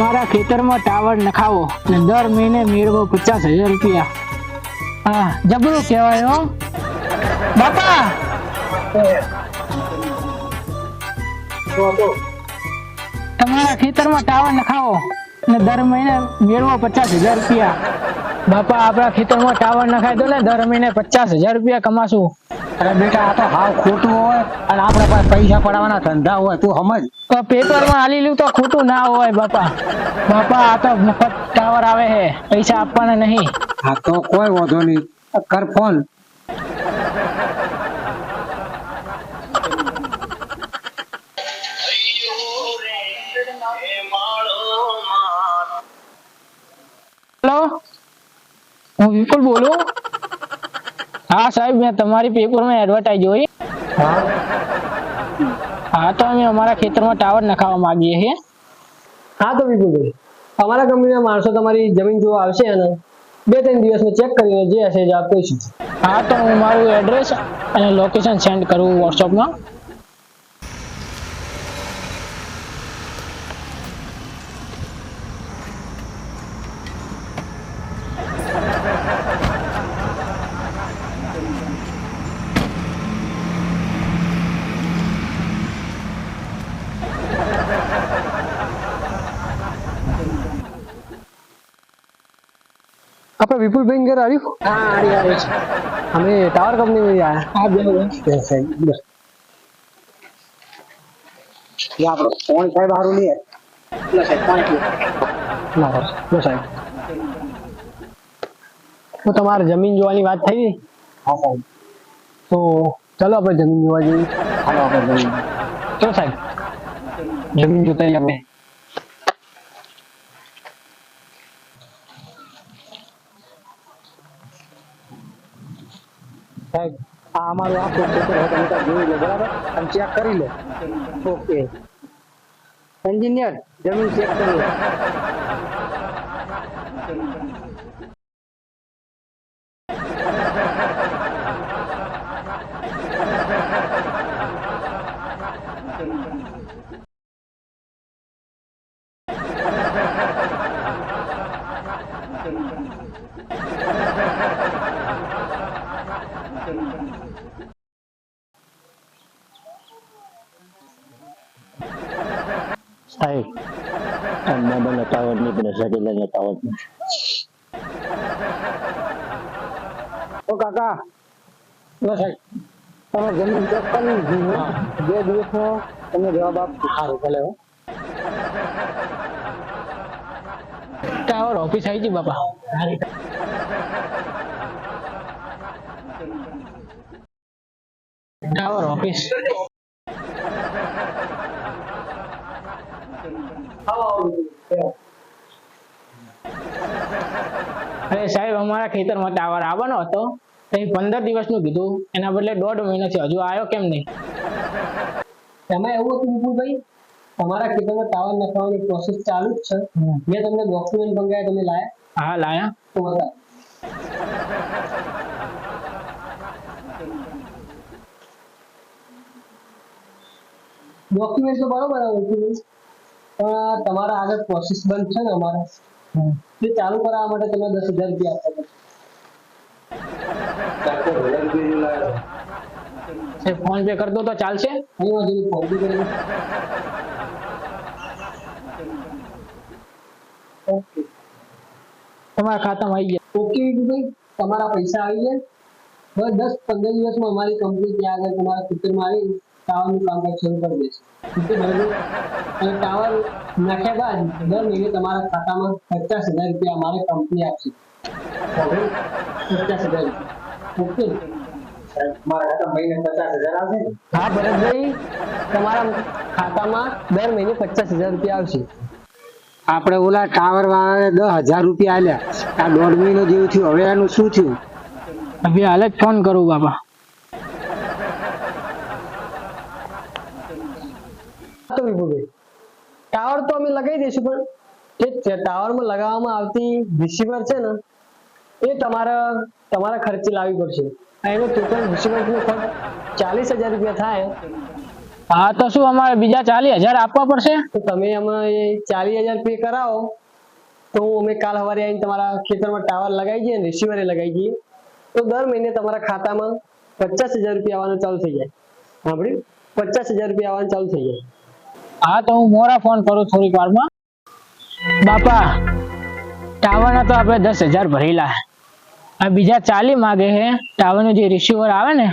મારા ખેતરમાં ટાવર નખાવો ને દર મહિને મેળવો પચાસ હજાર રૂપિયા. હા, જબરું કહેવાય હો. બાપા! તમારા ખેતરમાં ટાવર નખાવો ને દર મહિને મેળવો પચાસ હજાર રૂપિયા. બાપા, આપણા ખેતરમાં ટાવર નખાઈ દો ને દર મહિને પચાસ હજાર રૂપિયા કમાશું. અરે બેટા આ તો હાવ ખોટું હોય અને આપણા પાસે પૈસા પડાવવાના ધંધા હોય તું સમજ? તો પેપરમાં હાલી લીધું તો ખોટું ના હોય બાપા. બાપા આ તો મફત ટાવર આવે છે. પૈસા આપવાના નહીં. હા તો કોઈ વાંધો નહીં. કર ફોન. હેલો? હું વિપુલ બોલું? હા સાહેબ મેં તમારી પેપરમાં એડવર્ટાઇઝ જોઈ. હા. તો અમે અમારા ખેતરમાં ટાવર નખાવવા માંગીએ છીએ. હા તો વિપુલભાઈ અમારા કંપનીના માણસો તમારી જમીન જોવા આવશે અને બે ત્રણ દિવસમાં ચેક કરીને જે હશે જવાબ કહીશું હા તો હું મારું એડ્રેસ અને લોકેશન સેન્ડ કરું વોટ્સઅપમાં આપણે વિપુલભાઈ ઘર આવ્યું? હા આવી આવે છે. અમે ટાવર કંપની આવ્યા હા Yes, સાહેબ. આપણો ફોન સાહેબ સારું નહીં ના બસ બસ સાહેબ. તો તમારે જમીન જોવાની વાત થઈ? ગઈ હા સાહેબ. તો ચાલો આપણે જમીન જોવા જઈએ. હાલો આપણે. ચલો સાહેબ જમીન જોતા આપણે. આ અમારું આખું પેપર હોય તમે જોઈ લો, બરાબર? અને ચેક કરી લો. ઓકે એન્જિનિયર જમીન ચેક કરી લો. સાહેબ મોબાઈલ ટાવરની પડે સેટેલાઇટ ટાવર ઓ કાકા લો સાહેબ તમે જમીન ચેક કરી બે દિવસમાં તમે જવાબ આપશો સારું ભલે હો ટાવર ઓફિસ આવી ગઈ બાપા ટાવર ઓફિસ અરે સાહેબ અમારા ખેતરમાં ટાવર આવવાનો હતો. તો પંદર દિવસનું કીધું. એના બદલે દોઢ મહિનો છે હજુ આવ્યો કેમ નહીં? એમાં એવું હતું વિપુલભાઈ તમારા ખેતરમાં ટાવર નાખવાની પ્રોસેસ ચાલુ જ છે. મેં તમને ડોક્યુમેન્ટ મંગાવ્યા તમે લાયા? હા લાયા. તો બતાવો. ડોક્યુમેન્ટ તો બરોબર આવે છે. પણ તમારા આગળ પ્રોસેસ બંધ છે ને અમારે. તે ચાલુ કરાવવા માટે તમે દસ હજાર રૂપિયા આપવા પડશે ફોન પે કરતો તો ચાલશે? અહીં વાંધો ફોન પે કરી ઓકે. તમારા ખાતામાં આવી ગયા. ઓકે ભાઈ તમારા પૈસા આવી જાય બસ દસ પંદર દિવસમાં અમારી કંપની ત્યાં આગળ તમારા ખેતરમાં આવી ટાવરનું કામકાજ શરૂ કરી દેશે અને ટાવર નાખ્યા બાદ દર મહિને તમારા ખાતામાં પચાસ હજાર રૂપિયા અમારે કંપની આપશે. પચાસ હજાર. રૂપિયા ઓકે હા ભરતભાઈ તમારા ખાતામાં દર મહિને પચાસ હજાર રૂપિયા આવશે. આપણે ઓલા ટાવર વાળાને દસ હજાર રૂપિયા આલ્યા. આ દોઢ મહિનો જેવું થયું હવે આનું શું થયું? હવે હાલ જ ફોન કરું બાપા. તો વિભુભાઈ ટાવર તો અમે લગાવી દઈશું પણ જે ટાવરમાં લગાવવામાં આવતી રિસીવર છે ને એ તમારા તમારા ખર્ચે લાવવી પડશે. એનો ટોટલ રિસીવરનો ખર્ચ ચાલીસ હજાર રૂપિયા થાય. હા તો શું અમારે બીજા ચાલીસ હજાર આપવા પડશે? તો તમે અમે ચાલીસ હજાર પે કરાવો. તો અમે કાલ સવારે આવીને તમારા ખેતરમાં ટાવર લગાવી દઈએ રિસીવરે લગાવી દઈએ. તો દર મહિને તમારા ખાતામાં પચાસ હજાર રૂપિયા આવવાનું ચાલુ થઈ જાય. સાંભળ્યું? પચાસ હજાર રૂપિયા આવવાનું ચાલુ થઈ જાય. હા તો હું મોરા ફોન કરું થોડીક વારમાં. બાપા ટાવરના તો આપણે દસ હજાર ભરેલા. આ બીજા ચાલી માગે છે. ટાવરનો જે રિસીવર આવે ને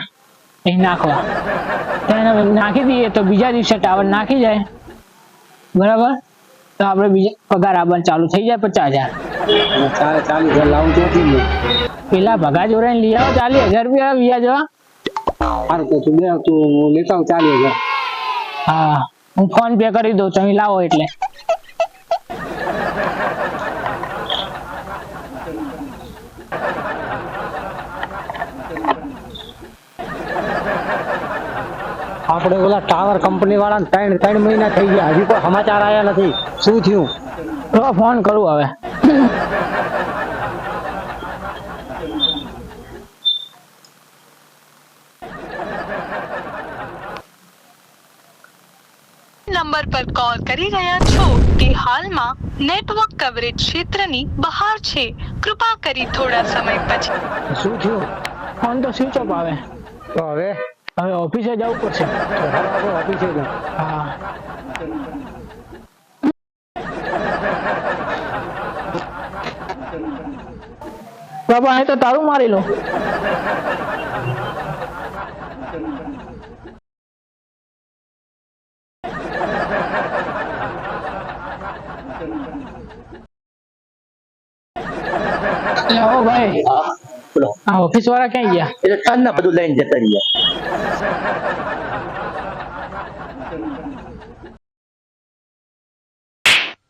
એ નાખવા. તો એને નાખી દઈએ તો બીજા દિવસે ટાવર નાખી જાય. બરાબર? તો આપણે બીજા પગાર આવવાનું ચાલુ થઈ જાય પચાસ હજાર. પેલા ભગા જોડે લઈ આવો ચાલીસ હજાર રૂપિયા વ્યાજ હા તો તું બે તું લેતા હજાર. હા. હું ફોન પે કરી દઉં તમે લાવો એટલે. આપણે ઓલા ટાવર કંપની વાળા ત્રણ ત્રણ મહિના થઈ ગયા. હજી કોઈ સમાચાર આવ્યા નથી. શું થયું? તો ફોન કરું હવે. નંબર પર કોલ કરી રહ્યા છો તે હાલમાં નેટવર્ક કવરેજ ક્ષેત્રની બહાર છે. કૃપા કરી થોડા સમય પછી. શું થયું? ફોન તો સ્વિચ ઓફ આવે. તો હવે? હવે ઓફિસે જવું પડશે. ઓફિસે જવું. હા. બાબા અહીં તો તારું મારી લો. લાવો ભાઈ બોલો આ ઓફિસ વાળા ક્યાં ગયા એટલે સાંજના બધું લઈને જતા રહ્યા